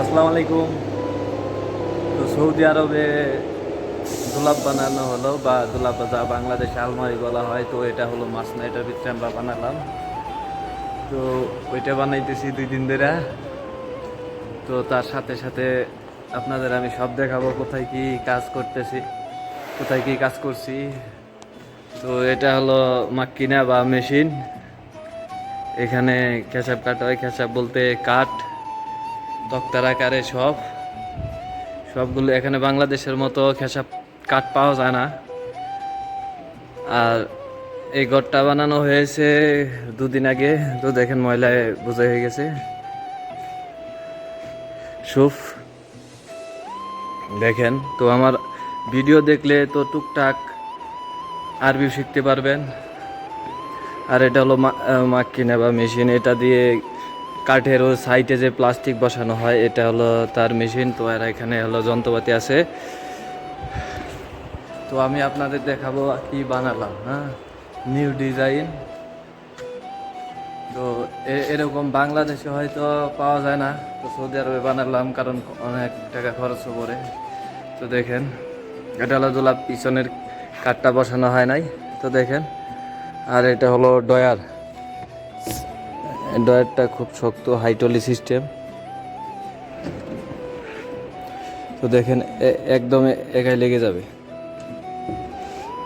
আসসালামু আলাইকুম। তো সৌদি আরবে গোলাপ বানানো হলো বা গোলাপ যা বাংলাদেশে আলমারি বলা হয়, তো এটা হলো মাছ না, এটার ভিতরে আমরা বানালাম। তো ওইটা বানাইতেছি দুই দিন ধরে। তো তার সাথে সাথে আপনাদের আমি সব দেখাবো কোথায় কি কাজ করতেছি, কোথায় কি কাজ করছি। তো এটা হলো মাক্কিনা বা মেশিন। এখানে খেসাব কাটা হয় খেসাব বলতে কাঠ। তক্তার আকারে সব, সবগুলো এখানে বাংলাদেশের মতো খেসাব কাঠ পাওয়া যায় না। আর এই ঘরটা বানানো হয়েছে দুদিন আগে, তো দেখেন ময়লায় বোঝা হয়ে গেছে। সুফ, দেখেন, তো আমার ভিডিও দেখলে তো টুকটাক আরবি শিখতে পারবেন। আর এটা হলো মাক্কিনা বা মেশিন, এটা দিয়ে কাঠের ও সাইডে যে প্লাস্টিক বসানো হয়, এটা হলো তার মেশিন। তো আর এখানে হলো যন্ত্রপাতি আছে। তো আমি আপনাদের দেখাবো কি বানালাম হ্যাঁ? নিউ ডিজাইন তো এরকম বাংলাদেশে হয়তো পাওয়া যায় না। তো সৌদি আরবে বানালাম, কারণ অনেক টাকা খরচ পড়ে তো দেখেন, এটা হলো দোলাপ, পিছনের কাঠটা বসানো হয় নাই। তো দেখেন, আর এটা হলো ডয়ার ডয়ারটা খুব শক্ত হাইটলি সিস্টেম। তো দেখেন একদম একাই লেগে যাবে।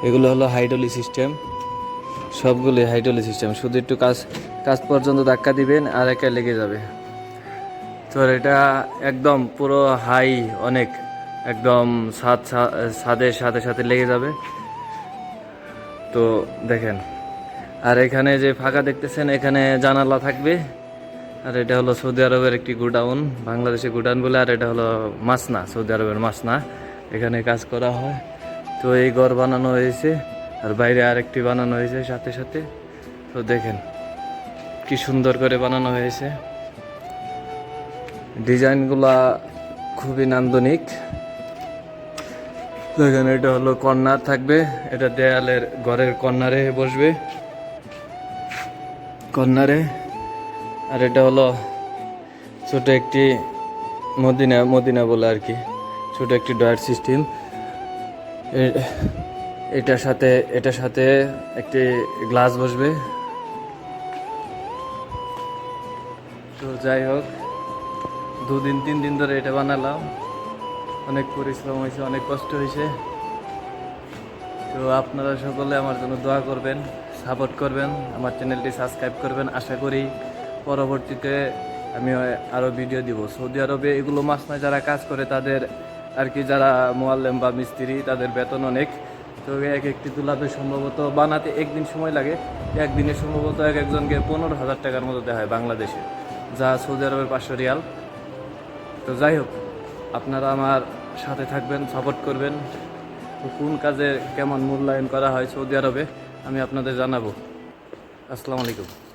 এগুলো হলো হাইড্রোলি সিস্টেম। সবগুলি হাইড্রোলি সিস্টেম। শুধু একটু কাজ কাজ পর্যন্ত ধাক্কা দিবেন আর একাই লেগে যাবে। তো এটা একদম পুরো হাই, অনেক, একদম ছা- ছাদের সাথে সাথে লেগে যাবে। তো দেখেন আর এখানে যে ফাঁকা দেখতেছেন, এখানে জানালা থাকবে। আর এটা হলো সৌদি আরবের একটি গোডাউন, বাংলাদেশে গোডাউন বলে, আর এটা হলো মাসনা, সৌদি আরবের মাসনা। এখানে কাজ করা হয়। তো এই ঘর বানানো হয়েছে, আর বাইরে আরেকটি বানানো হয়েছে সাথে সাথে। তো দেখেন কি সুন্দর করে বানানো হয়েছে। ডিজাইনগুলা খুবই নান্দনিক। দেখেন এটা হলো কর্নার থাকবে, এটা দেয়ালের ঘরের কর্নারে বসবে। কর্নারে আর এটা হলো ছোট একটি মদিনা মদিনা বলে আর কি। ছোট একটি ডয়ার সিস্টেম। এটার সাথে এটার সাথে একটি গ্লাস বসবে। তো যাই হোক, দুদিন, তিন দিন ধরে এটা বানালাম। অনেক পরিশ্রম হয়েছে, অনেক কষ্ট হয়েছে। তো আপনারা সকলে আমার জন্য দোয়া করবেন। সাপোর্ট করবেন, আমার চ্যানেলটি সাবস্ক্রাইব করবেন। আশা করি পরবর্তীতে আমি আরও ভিডিও দিব। সৌদি আরবে এগুলো মাছ নয় যারা কাজ করে তাদের আর কি, যারা মোয়াল্লেম বা মিস্ত্রি, তাদের বেতন অনেক। তো এক একটি তুলাতে সম্ভবত বানাতে একদিন সময় লাগে। একদিনে সম্ভবত এক একজনকে পনেরো হাজার টাকার মতো দেওয়া হয় বাংলাদেশে, যা সৌদি আরবের পাঁচশো রিয়াল। তো যাই হোক, আপনারা আমার সাথে থাকবেন, সাপোর্ট করবেন। তো কোন কাজে কেমন মূল্যায়ন করা হয় সৌদি আরবে? আমি আপনাদের জানাব। আসসালামু আলাইকুম।